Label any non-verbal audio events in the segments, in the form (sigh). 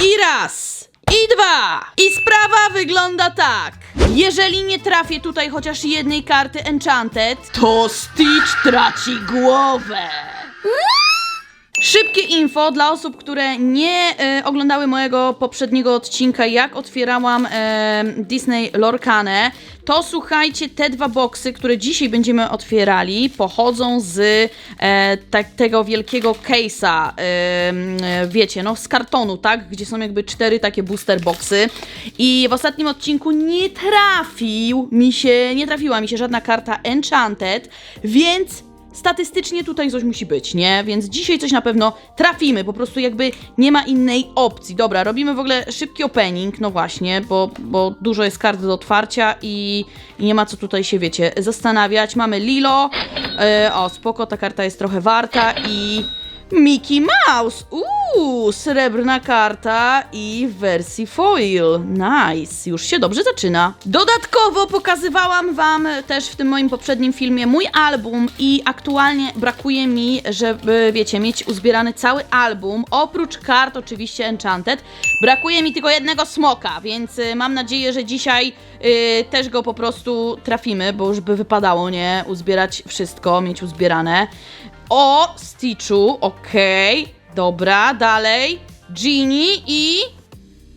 I raz, i dwa. I sprawa wygląda tak. Jeżeli nie trafię tutaj chociaż jednej karty Enchanted, to Stitch traci głowę. Szybkie info dla osób, które nie e, oglądały mojego poprzedniego odcinka, jak otwierałam e, Disney Lorcanę. To słuchajcie, te dwa boksy, które dzisiaj będziemy otwierali, pochodzą z e, tak, tego wielkiego case'a, e, e, wiecie, no z kartonu, tak? Gdzie są jakby cztery takie booster boxy. I w ostatnim odcinku nie trafił mi się, nie trafiła mi się żadna karta Enchanted, więc statystycznie tutaj coś musi być, nie? Więc dzisiaj coś na pewno trafimy, po prostu jakby nie ma innej opcji. Dobra, robimy w ogóle szybki opening, no właśnie, bo, bo dużo jest kart do otwarcia i, i nie ma co tutaj się, wiecie, zastanawiać. Mamy Lilo, e, o spoko, ta karta jest trochę warta i... Mickey Mouse! Uuu, srebrna karta i w wersji foil. Nice, już się dobrze zaczyna. Dodatkowo pokazywałam wam też w tym moim poprzednim filmie mój album i aktualnie brakuje mi, żeby, wiecie, mieć uzbierany cały album. Oprócz kart oczywiście Enchanted, brakuje mi tylko jednego smoka, więc y, mam nadzieję, że dzisiaj y, też go po prostu trafimy, bo już by wypadało, nie? Uzbierać wszystko, mieć uzbierane. O, Stitchu, okej, dobra, dalej, Genie i...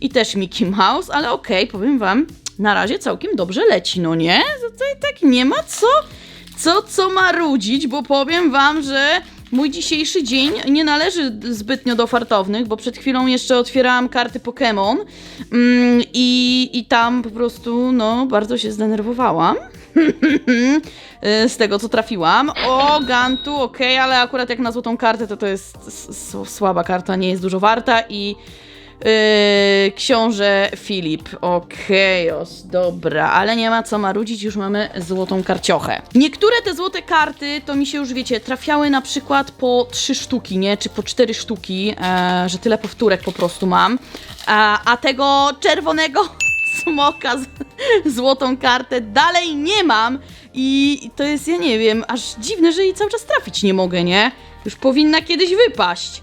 i też Mickey Mouse, ale okej, powiem wam, na razie całkiem dobrze leci, no nie? Tutaj tak nie ma co, co, co marudzić, bo powiem wam, że mój dzisiejszy dzień nie należy zbytnio do fartownych, bo przed chwilą jeszcze otwierałam karty Pokémon mm, i, i tam po prostu, no, bardzo się zdenerwowałam. (laughs) Z tego, co trafiłam. O, Gantu, okej, ale akurat jak na złotą kartę, to to jest słaba karta, nie jest dużo warta i yy, książę Filip, okej, os, dobra, ale nie ma co marudzić, już mamy złotą karciochę. Niektóre te złote karty, to mi się już, wiecie, trafiały na przykład po trzy sztuki, nie, czy po cztery sztuki, e, że tyle powtórek po prostu mam, a, a tego czerwonego smoka z złotą kartę dalej nie mam i to jest, ja nie wiem, aż dziwne, że jej cały czas trafić nie mogę, nie? Już powinna kiedyś wypaść.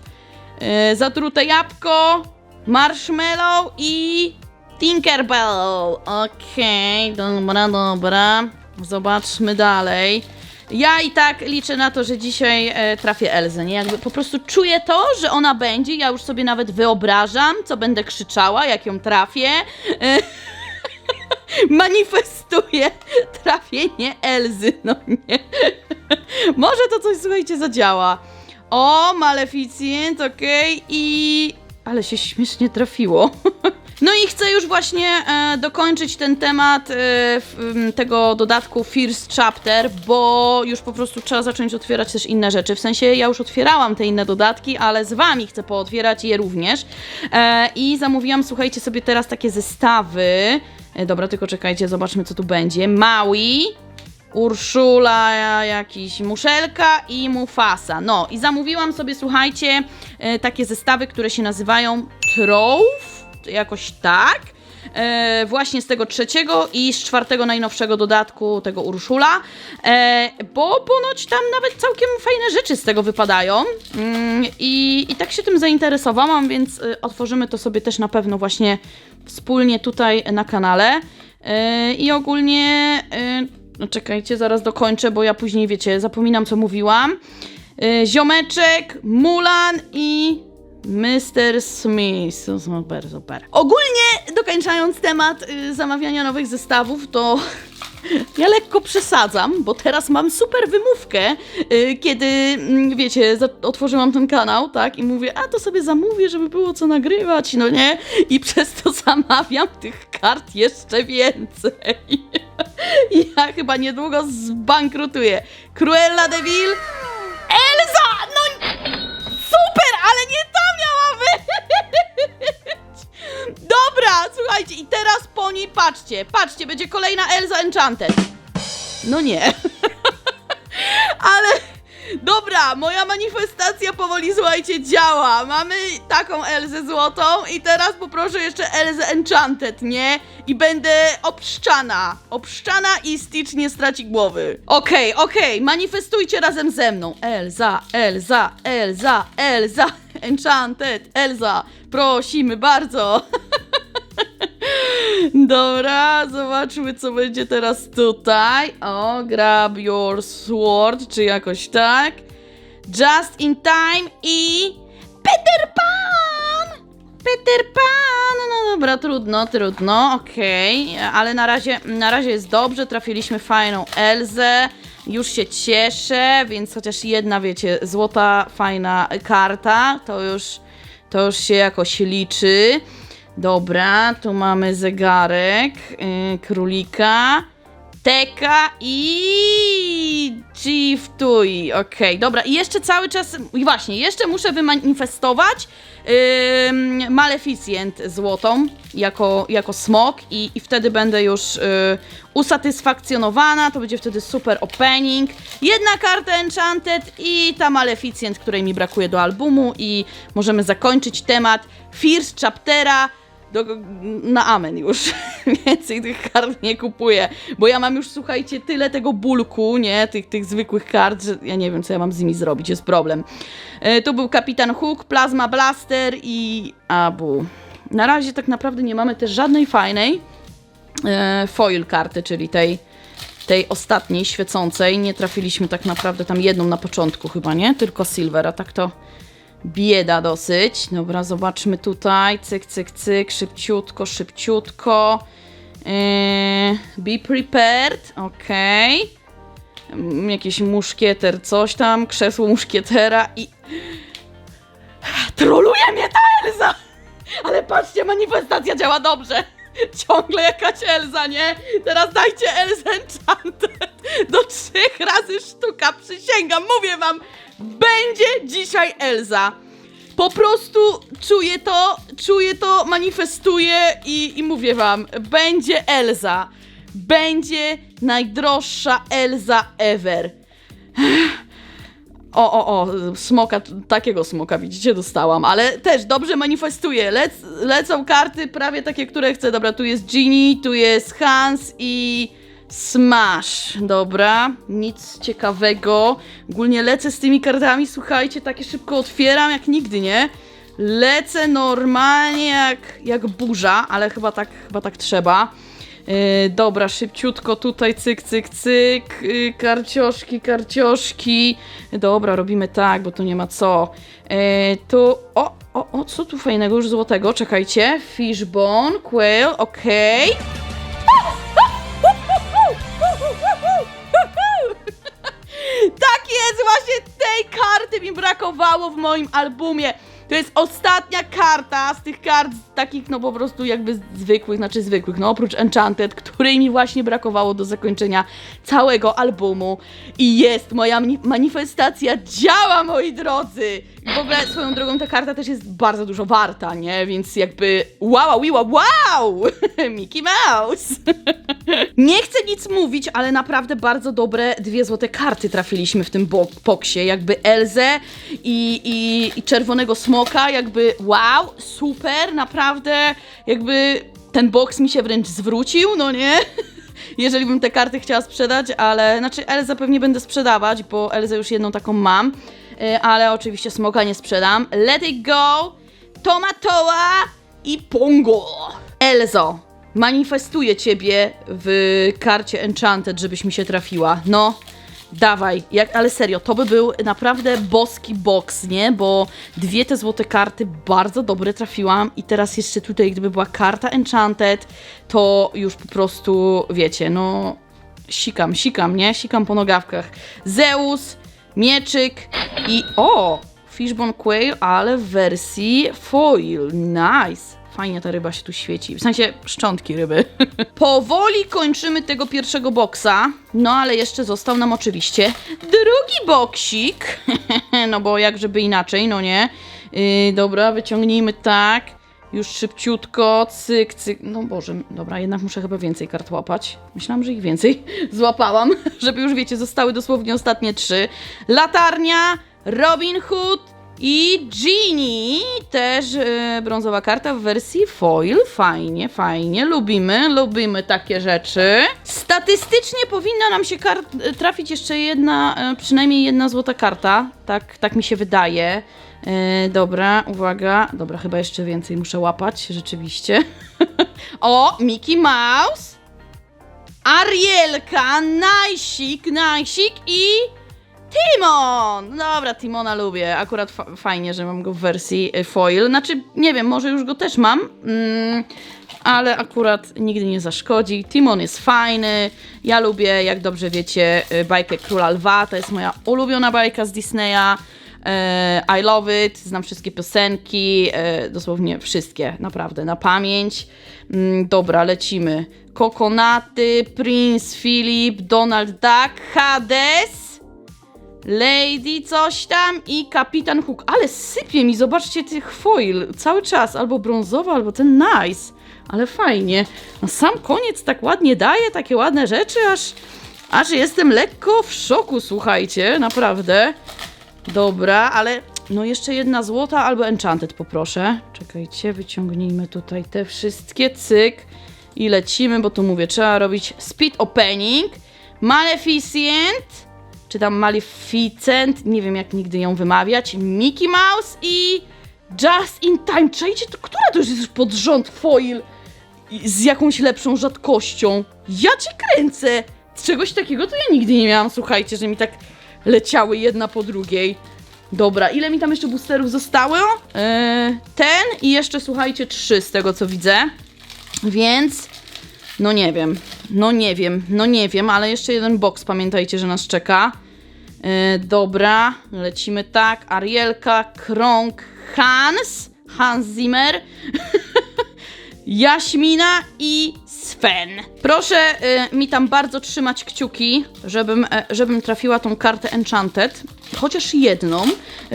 E, zatrute jabłko, marshmallow i Tinkerbell. Okej, dobra, dobra. Zobaczmy dalej. Ja i tak liczę na to, że dzisiaj e, trafię Elzę, nie? Jakby po prostu czuję to, że ona będzie. Ja już sobie nawet wyobrażam, co będę krzyczała, jak ją trafię. E, (laughs) manifestuję trafienie Elzy, no nie. (laughs) Może to coś, słuchajcie, zadziała. O, Maleficent, okej, i... Ale się śmiesznie trafiło. (laughs) No i chcę już właśnie e, dokończyć ten temat e, m, tego dodatku First Chapter, bo już po prostu trzeba zacząć otwierać też inne rzeczy. W sensie ja już otwierałam te inne dodatki, ale z wami chcę pootwierać je również. E, I zamówiłam, słuchajcie, sobie teraz takie zestawy. E, dobra, tylko czekajcie, zobaczmy co tu będzie. Maui, Urszula, jakiś Muszelka i Mufasa. No i zamówiłam sobie, słuchajcie, e, takie zestawy, które się nazywają Trove, jakoś tak. E, właśnie z tego trzeciego i z czwartego najnowszego dodatku tego Urszula, e, bo ponoć tam nawet całkiem fajne rzeczy z tego wypadają mm, i, i tak się tym zainteresowałam, więc e, otworzymy to sobie też na pewno właśnie wspólnie tutaj na kanale e, i ogólnie e, no czekajcie, zaraz dokończę, bo ja później, wiecie, zapominam co mówiłam. Y, Ziomeczek, Mulan i Mr. Smith. Super, super. Ogólnie, dokończając temat y, zamawiania nowych zestawów, to (laughs) ja lekko przesadzam, bo teraz mam super wymówkę, y, kiedy, mm, wiecie, otworzyłam ten kanał, tak, i mówię, a to sobie zamówię, żeby było co nagrywać, no nie? I (laughs) przez to zamawiam tych kart jeszcze więcej. (laughs) Ja chyba niedługo zbankrutuję. Cruella de Vil. Słuchajcie, i teraz po niej patrzcie, patrzcie, będzie kolejna Elza Enchanted. No nie. (laughs) ale dobra, moja manifestacja powoli, słuchajcie, działa. Mamy taką Elzę złotą i teraz poproszę jeszcze Elzę Enchanted, nie? I będę obszczana. Obszczana i Stitch nie straci głowy. Okej, okej, manifestujcie razem ze mną. Elza, Elza, Elza, Elza, (laughs) Enchanted, Elza, prosimy bardzo. (laughs) Dobra, zobaczmy co będzie teraz tutaj. O, grab your sword, czy jakoś tak. Just in time i... Peter Pan! Peter Pan! No dobra, trudno, trudno, okej. Ale na razie, na razie jest dobrze, trafiliśmy fajną Elzę. Już się cieszę, więc chociaż jedna, wiecie, złota, fajna karta, to już, to już się jakoś liczy. Dobra, tu mamy zegarek, yy, królika, teka i Chiftui. Okej, dobra. I jeszcze cały czas, i właśnie, jeszcze muszę wymanifestować ym, Maleficent złotą jako, jako smok i, i wtedy będę już y, usatysfakcjonowana, to będzie wtedy super opening. Jedna karta Enchanted i ta Maleficent, której mi brakuje do albumu i możemy zakończyć temat First Chaptera do, na amen już. (laughs) Więcej tych kart nie kupuję, bo ja mam już, słuchajcie, tyle tego bulku, nie, tych, tych zwykłych kart, że ja nie wiem, co ja mam z nimi zrobić, jest problem. E, tu był Kapitan Hook, Plasma Blaster i Abu. Na razie tak naprawdę nie mamy też żadnej fajnej e, foil karty, czyli tej, tej ostatniej, świecącej. Nie trafiliśmy tak naprawdę tam jedną na początku chyba, nie? Tylko Silver, a tak to bieda dosyć. Dobra, zobaczmy tutaj. Cyk, cyk, cyk. Szybciutko, szybciutko. Yy, be prepared. Mm, Jakiś muszkieter, coś tam. Krzesło muszkietera i... Troluje mnie ta Elza! Ale patrzcie, manifestacja działa dobrze. Ciągle jakaś Elza, nie? Teraz dajcie Elzę Enchanted do trzech razy sztuka, przysięgam, mówię wam, będzie dzisiaj Elza. Po prostu czuję to, czuję to, manifestuję i, i mówię wam, będzie Elza. Będzie najdroższa Elza ever. (sighs) O, o, o, smoka, takiego smoka widzicie, dostałam, ale też dobrze manifestuję. Lec, lecą karty prawie takie, które chcę. Dobra, tu jest Ginny, tu jest Hans i Smash. Dobra, nic ciekawego. Ogólnie lecę z tymi kartami, słuchajcie, takie szybko otwieram jak nigdy, nie? Lecę normalnie jak, jak burza, ale chyba tak, chyba tak trzeba. Yy, dobra, szybciutko tutaj, cyk, cyk, cyk, yy, karcioszki, karcioszki. Dobra, robimy tak, bo tu nie ma co. Yy, tu, o, o, o, co tu fajnego już złotego? Czekajcie, fishbone, quail, okej. Tak (laughs) brakowało w moim albumie. To jest ostatnia karta z tych kart takich, no po prostu jakby zwykłych, znaczy zwykłych, no oprócz Enchanted, której mi właśnie brakowało do zakończenia całego albumu. I jest, moja mani- manifestacja działa, moi drodzy! I w ogóle swoją drogą ta karta też jest bardzo dużo warta, nie? Więc jakby wow, wow, wow! (laughs) Mickey Mouse! (laughs) Nie chcę nic mówić, ale naprawdę bardzo dobre dwie złote karty trafiliśmy w tym bo- boksie. Jakby Elzę i, i, i czerwonego smoka, jakby wow, super, naprawdę, jakby ten boks mi się wręcz zwrócił, no nie? (laughs) Jeżeli bym te karty chciała sprzedać, ale znaczy Elzę pewnie będę sprzedawać, bo Elzę już jedną taką mam, y, ale oczywiście smoka nie sprzedam. Let it go, Tomatoa i Pongo. Elzo, manifestuję ciebie w karcie Enchanted, żebyś mi się trafiła. No, dawaj. Jak, ale serio, to by był naprawdę boski box, nie? Bo dwie te złote karty bardzo dobre trafiłam i teraz jeszcze tutaj, gdyby była karta Enchanted, to już po prostu, wiecie, no... Sikam, sikam, nie? Sikam po nogawkach. Zeus, mieczyk i... O! Fishbone Quail, ale w wersji foil. Nice. Fajnie ta ryba się tu świeci. W sensie szczątki ryby. (laughs) Powoli kończymy tego pierwszego boksa. No ale jeszcze został nam oczywiście drugi boksik. (laughs) no bo jak żeby inaczej, no nie. Yy, dobra, wyciągnijmy tak. Już szybciutko, cyk, cyk. No Boże, dobra, jednak muszę chyba więcej kart łapać. Myślałam, że ich więcej (laughs) złapałam, żeby już wiecie, zostały dosłownie ostatnie trzy. Latarnia, Robin Hood i Genie, też e, brązowa karta w wersji foil. Fajnie, fajnie, lubimy, lubimy takie rzeczy. Statystycznie powinna nam się trafić jeszcze jedna, e, przynajmniej jedna złota karta, tak, tak mi się wydaje. E, dobra, uwaga. Dobra, chyba jeszcze więcej muszę łapać, rzeczywiście. (laughs) o, Mickey Mouse. Arielka, Najsik, Najsik i Timon! Dobra, Timona lubię. Akurat fa- fajnie, że mam go w wersji y, foil. Znaczy, nie wiem, może już go też mam, mm, ale akurat nigdy nie zaszkodzi. Timon jest fajny. Ja lubię, jak dobrze wiecie, y, bajkę Króla Lwa. To jest moja ulubiona bajka z Disneya. E, I love it, znam wszystkie piosenki, e, dosłownie wszystkie, naprawdę, na pamięć. Mm, Dobra, lecimy. Kokonaty, Prince Philip, Donald Duck, Hades, Lady coś tam i Kapitan Hook. Ale sypie mi, zobaczcie tych foil cały czas, albo brązowy, albo ten nice. Ale fajnie. Na sam koniec tak ładnie daje, takie ładne rzeczy, aż, aż jestem lekko w szoku, słuchajcie, naprawdę. Dobra, ale no jeszcze jedna złota albo enchanted poproszę. Czekajcie, wyciągnijmy tutaj te wszystkie, cyk. I lecimy, bo tu mówię, trzeba robić speed opening. Maleficent, czy tam Maleficent, nie wiem jak nigdy ją wymawiać. Mickey Mouse i Just in Time. Czajcie, to która to już jest pod rząd foil z jakąś lepszą rzadkością? Ja cię kręcę! Czegoś takiego to ja nigdy nie miałam, słuchajcie, że mi tak leciały jedna po drugiej. Dobra, ile mi tam jeszcze boosterów zostało? Yy, ten i jeszcze, słuchajcie, trzy z tego co widzę. Więc, no nie wiem, no nie wiem, no nie wiem, ale jeszcze jeden box, pamiętajcie, że nas czeka. Yy, dobra, lecimy tak. Arielka, Krąg, Hans, Hans Zimmer. (laughs) Jaśmina i Sven. Proszę y, mi tam bardzo trzymać kciuki, żebym, e, żebym trafiła tą kartę Enchanted. Chociaż jedną,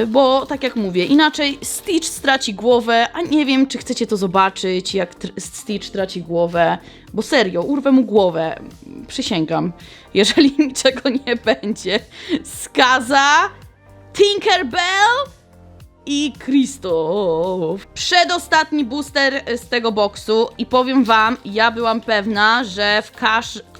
bo tak jak mówię, inaczej Stitch straci głowę, a nie wiem, czy chcecie to zobaczyć, jak tr- Stitch traci głowę. Bo serio, urwę mu głowę. Przysięgam. (laughs) Jeżeli niczego nie będzie. Skaza, Tinkerbell i Krzysztof. Przedostatni booster z tego boksu i powiem wam, ja byłam pewna, że w,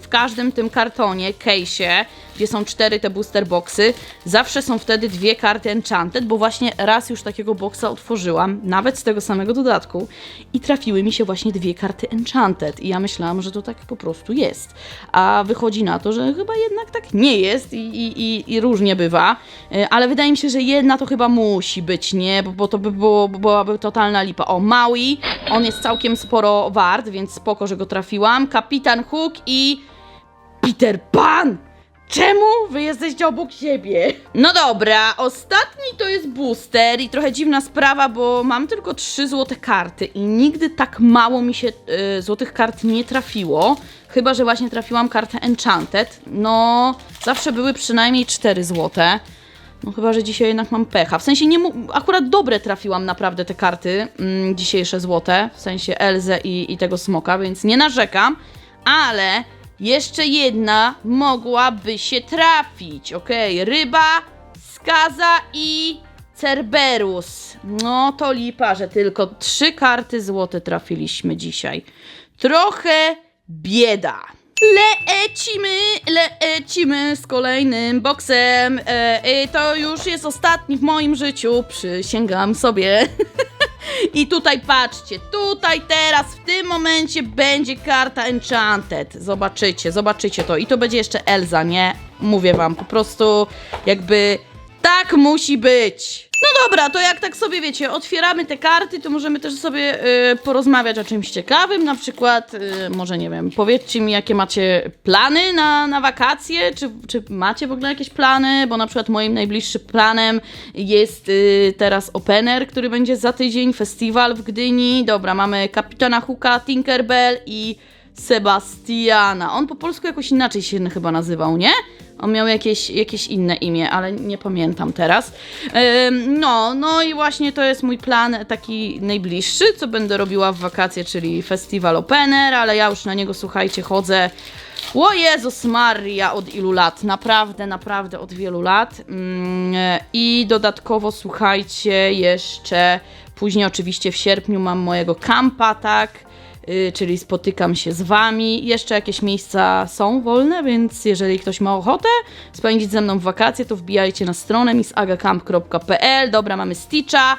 w każdym tym kartonie, case'ie, gdzie są cztery te booster boxy, zawsze są wtedy dwie karty Enchanted, bo właśnie raz już takiego boxa otworzyłam, nawet z tego samego dodatku i trafiły mi się właśnie dwie karty Enchanted i ja myślałam, że to tak po prostu jest. A wychodzi na to, że chyba jednak tak nie jest i, i, i, i różnie bywa, E, ale wydaje mi się, że jedna to chyba musi być, nie? Bo, bo to by było, byłaby totalna lipa. O, Maui, on jest całkiem sporo wart, więc spoko, że go trafiłam. Kapitan Hook i Peter Pan! Czemu wy jesteście obok siebie? No dobra, ostatni to jest booster i trochę dziwna sprawa, bo mam tylko trzy złote karty i nigdy tak mało mi się y, złotych kart nie trafiło. Chyba, że właśnie trafiłam kartę Enchanted. No, zawsze były przynajmniej cztery złote. No chyba, że dzisiaj jednak mam pecha. W sensie nie akurat dobre trafiłam naprawdę te karty mm, dzisiejsze złote, w sensie Elzę i, i tego smoka, więc nie narzekam, ale jeszcze jedna mogłaby się trafić. Okej, ryba, skaza i Cerberus. No to lipa, że tylko trzy karty złote trafiliśmy dzisiaj. Trochę bieda. Lecimy, lecimy z kolejnym boksem. E, e, to już jest ostatni w moim życiu, przysięgam sobie. (laughs) I tutaj patrzcie, tutaj teraz w tym momencie będzie karta Enchanted. Zobaczycie, zobaczycie to. I to będzie jeszcze Elza, nie? Mówię wam, po prostu jakby tak musi być. No dobra, to jak tak sobie wiecie, otwieramy te karty, to możemy też sobie y, porozmawiać o czymś ciekawym, na przykład, y, może nie wiem, powiedzcie mi, jakie macie plany na, na wakacje, czy, czy macie w ogóle jakieś plany, bo na przykład moim najbliższym planem jest y, teraz Opener, który będzie za tydzień, festiwal w Gdyni, dobra, mamy Kapitana Hooka, Tinkerbell i Sebastiana. On po polsku jakoś inaczej się chyba nazywał, nie? On miał jakieś, jakieś inne imię, ale nie pamiętam teraz. No, no i właśnie to jest mój plan taki najbliższy, co będę robiła w wakacje, czyli festiwal Opener, ale ja już na niego, słuchajcie, chodzę. O Jezus Maria, od ilu lat? Naprawdę, naprawdę od wielu lat. Ym, I dodatkowo, słuchajcie, jeszcze później oczywiście w sierpniu mam mojego kampa, tak? Y, czyli spotykam się z Wami. Jeszcze jakieś miejsca są wolne, więc jeżeli ktoś ma ochotę spędzić ze mną wakacje, to wbijajcie na stronę missagacamp.pl. Dobra, mamy Stitcha,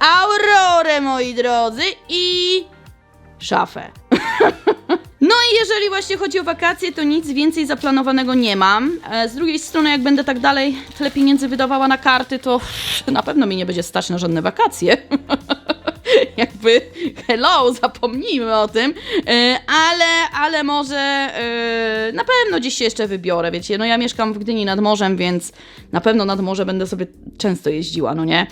Aurorę, moi drodzy, i szafę. (laughs) No i jeżeli właśnie chodzi o wakacje, to nic więcej zaplanowanego nie mam. E, Z drugiej strony, jak będę tak dalej tyle pieniędzy wydawała na karty, to na pewno mi nie będzie stać na żadne wakacje. (laughs) Jakby, hello, zapomnijmy o tym. E, Ale, ale może e, na pewno gdzieś się jeszcze wybiorę, wiecie. No ja mieszkam w Gdyni nad morzem, więc na pewno nad morze będę sobie często jeździła, no nie?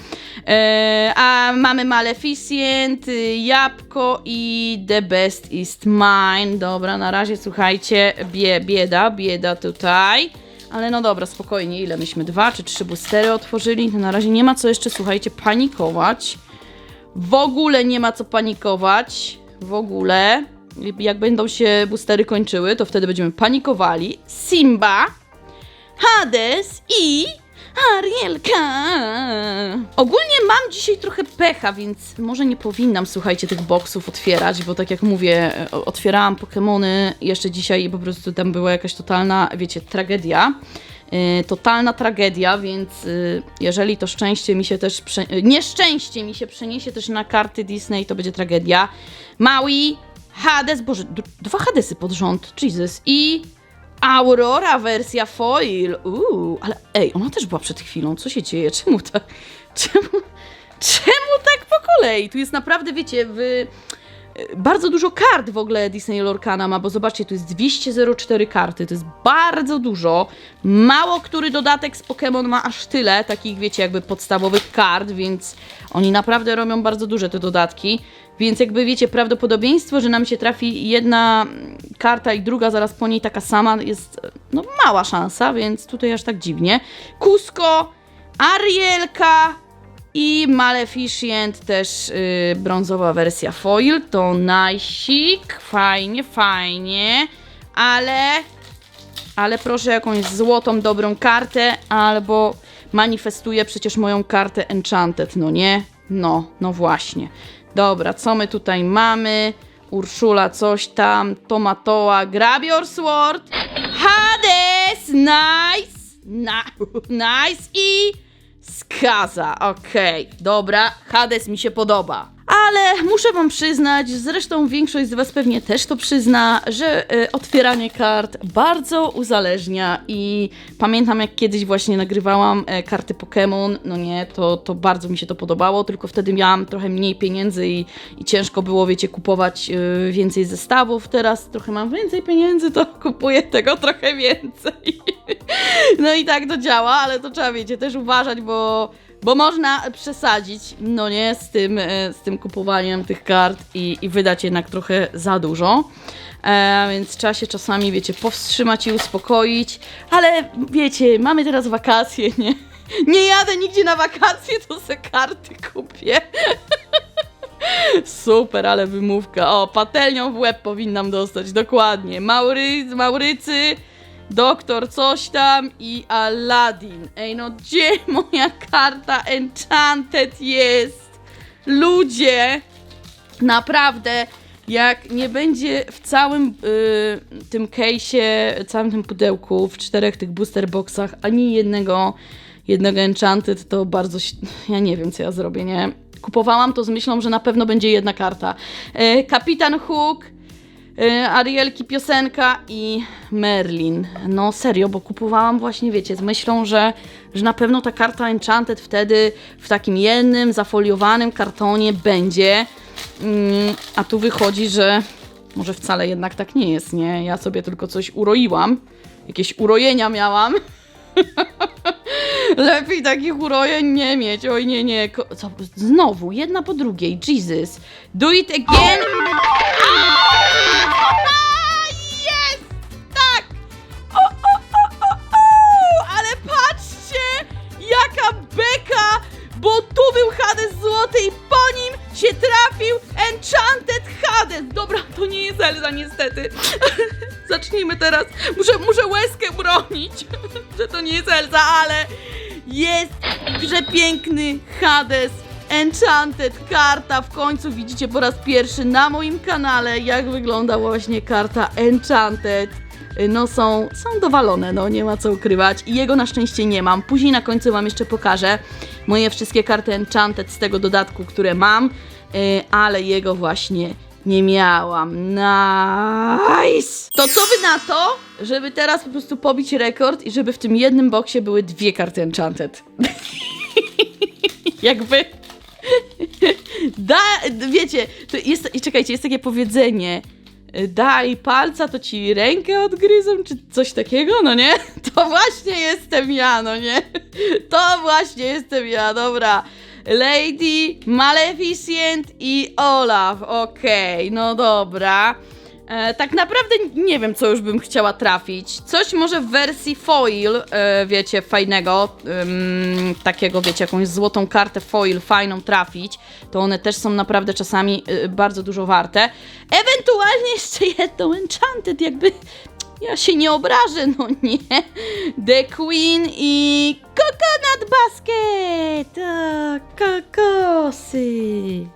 E, A mamy Maleficent, y, Jabłko i The Best is Mine. Dobra, na razie słuchajcie, bie, bieda, bieda tutaj. Ale no dobra, spokojnie, ile myśmy? Dwa czy trzy boostery otworzyli? To na razie nie ma co jeszcze, słuchajcie, panikować. W ogóle nie ma co panikować. W ogóle. Jak będą się boostery kończyły, to wtedy będziemy panikowali. Simba, Hades i Arielka. Ogólnie mam dzisiaj trochę pecha, więc może nie powinnam, słuchajcie, tych boksów otwierać, bo tak jak mówię, o- otwierałam Pokemony jeszcze dzisiaj i po prostu tam była jakaś totalna, wiecie, tragedia. Yy, totalna tragedia, więc yy, jeżeli to szczęście mi się też. Prze- yy, nieszczęście mi się przeniesie też na karty Disney, to będzie tragedia. Maui, Hades, boże, dwa Hadesy pod rząd, Jesus. I Aurora wersja foil. Uuu, ale ej, ona też była przed chwilą. Co się dzieje? Czemu tak? (laughs) Czemu, czemu tak po kolei? Tu jest naprawdę, wiecie, w bardzo dużo kart w ogóle Disney Lorcana ma, bo zobaczcie, tu jest 204 karty, to jest bardzo dużo. Mało który dodatek z Pokémon ma aż tyle, takich wiecie, jakby podstawowych kart, więc oni naprawdę robią bardzo duże te dodatki. Więc jakby wiecie, prawdopodobieństwo, że nam się trafi jedna karta i druga zaraz po niej taka sama jest no mała szansa, więc tutaj aż tak dziwnie. Cusco, Arielka, i Maleficent też y, brązowa wersja foil, to najsik, fajnie, fajnie, ale, ale proszę jakąś złotą, dobrą kartę, albo manifestuję przecież moją kartę Enchanted, no nie? No, no właśnie. Dobra, co my tutaj mamy? Urszula coś tam, Tomatoła, Grab Your Sword, Hades, nice, Na, nice i Skaza, okej, dobra, Hades mi się podoba. Ale muszę wam przyznać, zresztą większość z was pewnie też to przyzna, że e, otwieranie kart bardzo uzależnia i pamiętam jak kiedyś właśnie nagrywałam e, karty Pokémon, no nie, to, to bardzo mi się to podobało, tylko wtedy miałam trochę mniej pieniędzy i, i ciężko było, wiecie, kupować e, więcej zestawów. Teraz trochę mam więcej pieniędzy, to (laughs) kupuję tego trochę więcej. (laughs) No i tak to działa, ale to trzeba, wiecie, też uważać, bo, bo można przesadzić, no nie, z tym, e, z tym kupowaniem tych kart i, i wydać jednak trochę za dużo. E, więc trzeba się czasami, wiecie, powstrzymać i uspokoić, ale wiecie, mamy teraz wakacje, (laughs) nie? Nie jadę nigdzie na wakacje, to se karty kupię. (laughs) Super, ale wymówka. O, patelnią w łeb powinnam dostać, dokładnie. Maury, Maurycy, doktor coś tam i Aladdin. Ej, no gdzie (laughs) moja karta Enchanted jest? Ludzie! Naprawdę, jak nie będzie w całym y, tym case'ie, całym tym pudełku, w czterech tych booster boxach, ani jednego, jednego Enchanted, to bardzo, (laughs) ja nie wiem, co ja zrobię, nie? Kupowałam to z myślą, że na pewno będzie jedna karta. Y, Kapitan Hook, Arielki piosenka i Merlin. No serio, bo kupowałam właśnie, wiecie, z myślą, że, że na pewno ta karta Enchanted wtedy w takim jednym zafoliowanym kartonie będzie. Mm, a tu wychodzi, że może wcale jednak tak nie jest, nie? Ja sobie tylko coś uroiłam. Jakieś urojenia miałam. (laughs) (laughs) Lepiej takich urojeń nie mieć. Oj, nie, nie. Co? Znowu, jedna po drugiej. Jesus. Do it again. Jest! Tak! O, o, o, o, o! Ale patrzcie! Jaka beka! Bo tu był Hades złoty i po nim się trafił Enchanted Hades! Dobra, to nie jest Elza niestety. (laughs) Zacznijmy teraz. Muszę, muszę łezkę bronić, (laughs) że to nie jest Elza, ale jest przepiękny Hades Enchanted karta. W końcu widzicie po raz pierwszy na moim kanale, jak wygląda właśnie karta Enchanted. No są, są dowalone, no nie ma co ukrywać. I jego na szczęście nie mam. Później na końcu wam jeszcze pokażę moje wszystkie karty Enchanted z tego dodatku, które mam, yy, ale jego właśnie nie miałam. Nice! To co wy na to, żeby teraz po prostu pobić rekord i żeby w tym jednym boksie były dwie karty Enchanted? (laughs) Jakby... (laughs) Da, wiecie, to jest, czekajcie, jest takie powiedzenie, daj palca, to ci rękę odgryzą, czy coś takiego, no nie? (laughs) To właśnie jestem ja, no nie? (laughs) To właśnie jestem ja, dobra. Lady, Maleficent i Olaf, okej, no dobra. E, tak naprawdę nie wiem, co już bym chciała trafić. Coś może w wersji foil, e, wiecie, fajnego, ym, takiego, wiecie, jakąś złotą kartę foil fajną trafić. To one też są naprawdę czasami y, bardzo dużo warte. Ewentualnie jeszcze jedną Enchanted, jakby ja się nie obrażę, no nie. The Queen i Coconut Basket! Tak,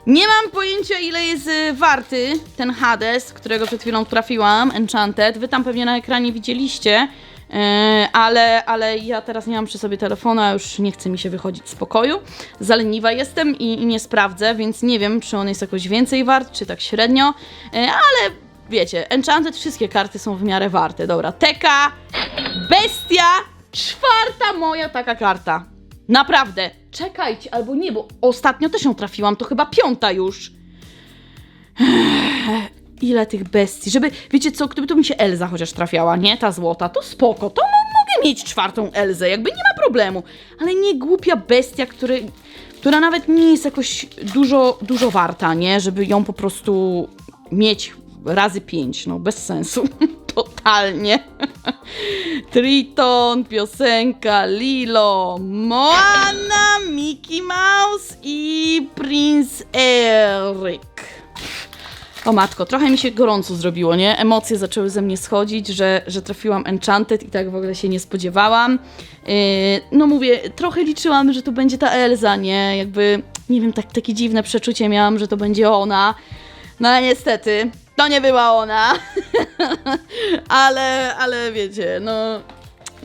Nie mam pojęcia, ile jest y, warty ten Hades, którego przed chwilą trafiłam, Enchanted. Wy tam pewnie na ekranie widzieliście. Yy, ale, ale ja teraz nie mam przy sobie telefonu, a już nie chce mi się wychodzić z pokoju. Zaleniwa jestem i, i nie sprawdzę, więc nie wiem, czy on jest jakoś więcej wart, czy tak średnio. Yy, ale wiecie, Enchanted wszystkie karty są w miarę warte. Dobra, Teka, Bestia, czwarta moja taka karta. Naprawdę. Czekajcie, albo nie, bo ostatnio też ją trafiłam, to chyba piąta już. Ile tych bestii, żeby, wiecie co, gdyby to mi się Elza chociaż trafiała, nie? Ta złota, to spoko, to mo- mogę mieć czwartą Elzę, jakby nie ma problemu. Ale nie głupia bestia, który, która nawet nie jest jakoś dużo, dużo warta, nie? Żeby ją po prostu mieć razy pięć, no bez sensu. (laughs) Totalnie. Triton, piosenka, Lilo, Moana, Mickey Mouse i Prince Eric. O matko, trochę mi się gorąco zrobiło, nie? Emocje zaczęły ze mnie schodzić, że, że trafiłam Enchanted i tak w ogóle się nie spodziewałam. Yy, no mówię, trochę liczyłam, że to będzie ta Elza, nie? Jakby, nie wiem, tak, takie dziwne przeczucie miałam, że to będzie ona. No ale niestety, to nie była ona. (laughs) ale, ale wiecie, no...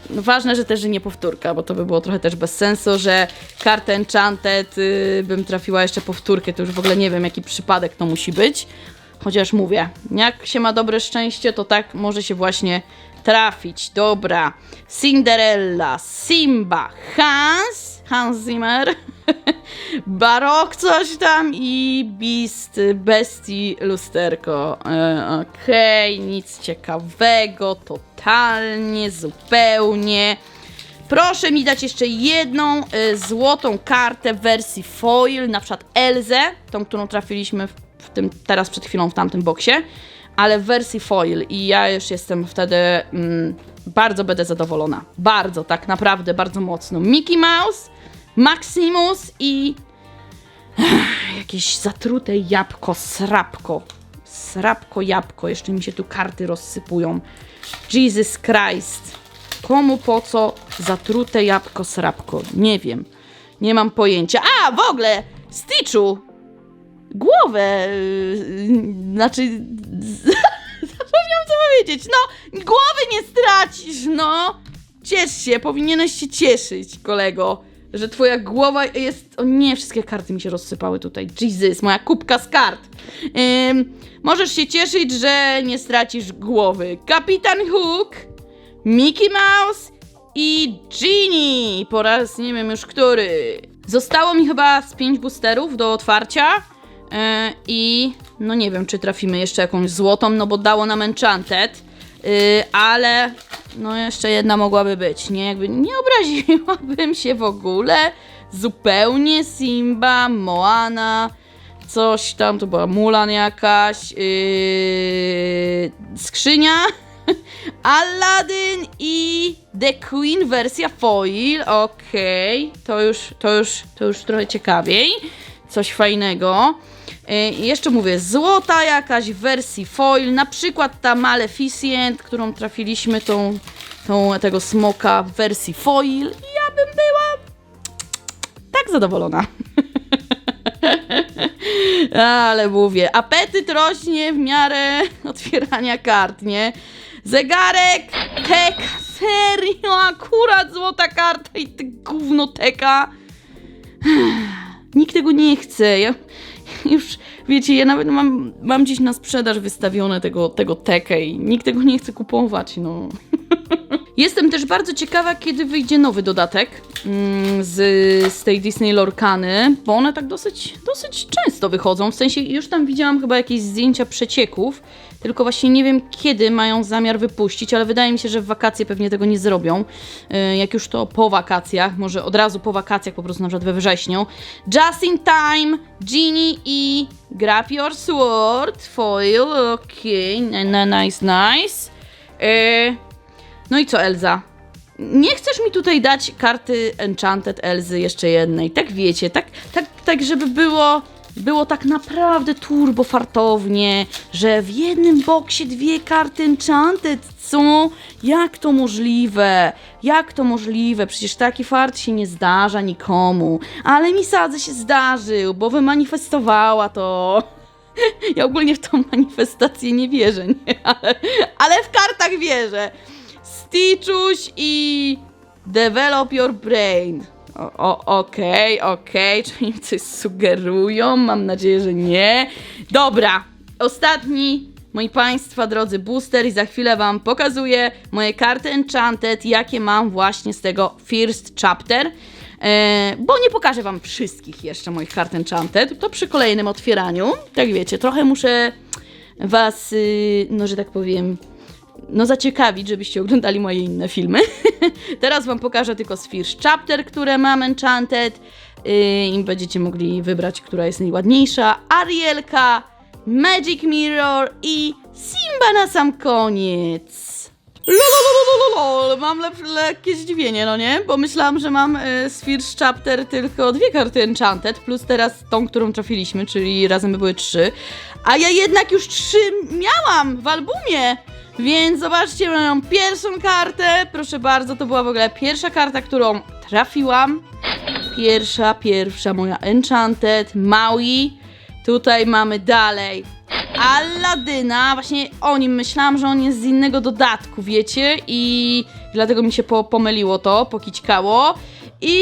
No ważne, że też że nie powtórka, bo to by było trochę też bez sensu, że kartę Enchanted y, bym trafiła jeszcze powtórkę, to już w ogóle nie wiem jaki przypadek to musi być. Chociaż mówię, jak się ma dobre szczęście, to tak może się właśnie trafić. Dobra. Cinderella, Simba, Hans, Hans Zimmer, (laughs) Barok coś tam i Beast, Bestii, Lusterko. E, Okej, nic ciekawego, totalnie, zupełnie. Proszę mi dać jeszcze jedną y, złotą kartę w wersji foil, na przykład Elzę, tą, którą trafiliśmy w, w tym, teraz przed chwilą w tamtym boksie, ale w wersji foil i ja już jestem wtedy mm, bardzo będę zadowolona. Bardzo, tak naprawdę, bardzo mocno. Mickey Mouse, Maximus i jakieś zatrute jabłko, srapko. Srapko, jabłko, jeszcze mi się tu karty rozsypują. Jesus Christ. Komu po co zatrute jabłko srapko? Nie wiem. Nie mam pojęcia. A, w ogóle! Stitchu! Głowę! Yy, znaczy. (laughs) Zapomniałam co powiedzieć. No, głowy nie stracisz, no! Ciesz się, powinieneś się cieszyć, kolego, że twoja głowa jest. O nie, wszystkie karty mi się rozsypały tutaj. Jesus, moja kubka z kart. Ym, możesz się cieszyć, że nie stracisz głowy. Kapitan Hook. Mickey Mouse i Genie po raz nie wiem już który. Zostało mi chyba z 5 boosterów do otwarcia yy, i no nie wiem czy trafimy jeszcze jakąś złotą, no bo dało nam Enchanted, ale no jeszcze jedna mogłaby być, nie? Jakby nie obraziłabym się w ogóle. Zupełnie Simba, Moana, coś tam, to była Mulan jakaś, yy, skrzynia, (laughs) Aladdin i The Queen wersja foil, okej, to, już, to, już, to już trochę ciekawiej, coś fajnego. Yy, i jeszcze mówię, złota jakaś w wersji foil, na przykład ta Maleficent, którą trafiliśmy, tą, tą tego smoka w wersji foil, ja bym była tak zadowolona. (laughs) Ale mówię, apetyt rośnie w miarę otwierania kart, nie? Zegarek, tek, serio, akurat złota karta i te gówno teka. (sighs) Nikt tego nie chce. Ja (laughs) już, wiecie, ja nawet mam, mam gdzieś na sprzedaż wystawione tego, tego tekę i nikt tego nie chce kupować, no. (laughs) Jestem też bardzo ciekawa, kiedy wyjdzie nowy dodatek mm, z, z tej Disney Lorkany, bo one tak dosyć, dosyć często wychodzą. W sensie już tam widziałam chyba jakieś zdjęcia przecieków, tylko właśnie nie wiem kiedy mają zamiar wypuścić, ale wydaje mi się, że w wakacje pewnie tego nie zrobią. Y, Jak już to po wakacjach, może od razu po wakacjach, po prostu na przykład we wrześniu. Just in time, Genie i Grab Your Sword, foil, okej, okay. nice, nice. Y, no i co, Elza? Nie chcesz mi tutaj dać karty Enchanted Elzy jeszcze jednej, tak wiecie, tak, tak, tak żeby było, było tak naprawdę turbo fartownie, że w jednym boksie dwie karty Enchanted, co? Jak to możliwe? Jak to możliwe? Przecież taki fart się nie zdarza nikomu, ale mi sadze się zdarzył, bo wymanifestowała to. (laughs) Ja ogólnie w tą manifestację nie wierzę, nie? Ale, ale w kartach wierzę. Stitchuś i Develop Your Brain. O, Okej, okej, czy mi coś sugerują? Mam nadzieję, że nie. Dobra, ostatni, moi państwa, drodzy booster i za chwilę wam pokazuję moje karty Enchanted, jakie mam właśnie z tego First Chapter. E, bo nie pokażę wam wszystkich jeszcze moich kart Enchanted, to przy kolejnym otwieraniu. Tak wiecie, trochę muszę was, y, no że tak powiem, no zaciekawić, żebyście oglądali moje inne filmy. (laughs) Teraz wam pokażę tylko z First Chapter, które mam Enchanted yy, i będziecie mogli wybrać, która jest najładniejsza. Arielka, Magic Mirror i Simba na sam koniec. Lololololol, mam lep- lekkie zdziwienie, no nie? Bo myślałam, że mam y, z First Chapter tylko dwie karty Enchanted, plus teraz tą, którą trafiliśmy, czyli razem by były trzy. A ja jednak już trzy miałam w albumie! Więc zobaczcie moją pierwszą kartę. Proszę bardzo, to była w ogóle pierwsza karta, którą trafiłam. Pierwsza, pierwsza moja Enchanted, Maui. Tutaj mamy dalej Aladyna. Właśnie o nim myślałam, że on jest z innego dodatku, wiecie? I dlatego mi się po pomyliło to, pokićkało. I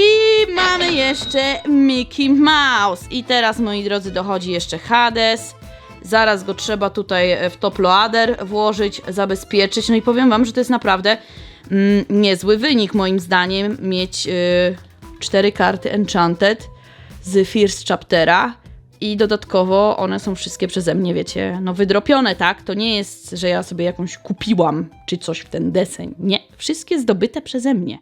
mamy jeszcze Mickey Mouse. I teraz, moi drodzy, dochodzi jeszcze Hades. Zaraz go trzeba tutaj e, w top loader włożyć, zabezpieczyć. No i powiem wam, że to jest naprawdę mm, niezły wynik, moim zdaniem, mieć y, cztery karty Enchanted z First Chaptera. I dodatkowo one są wszystkie przeze mnie, wiecie, no wydropione, tak? To nie jest, że ja sobie jakąś kupiłam, czy coś w ten deseń. Nie, wszystkie zdobyte przeze mnie.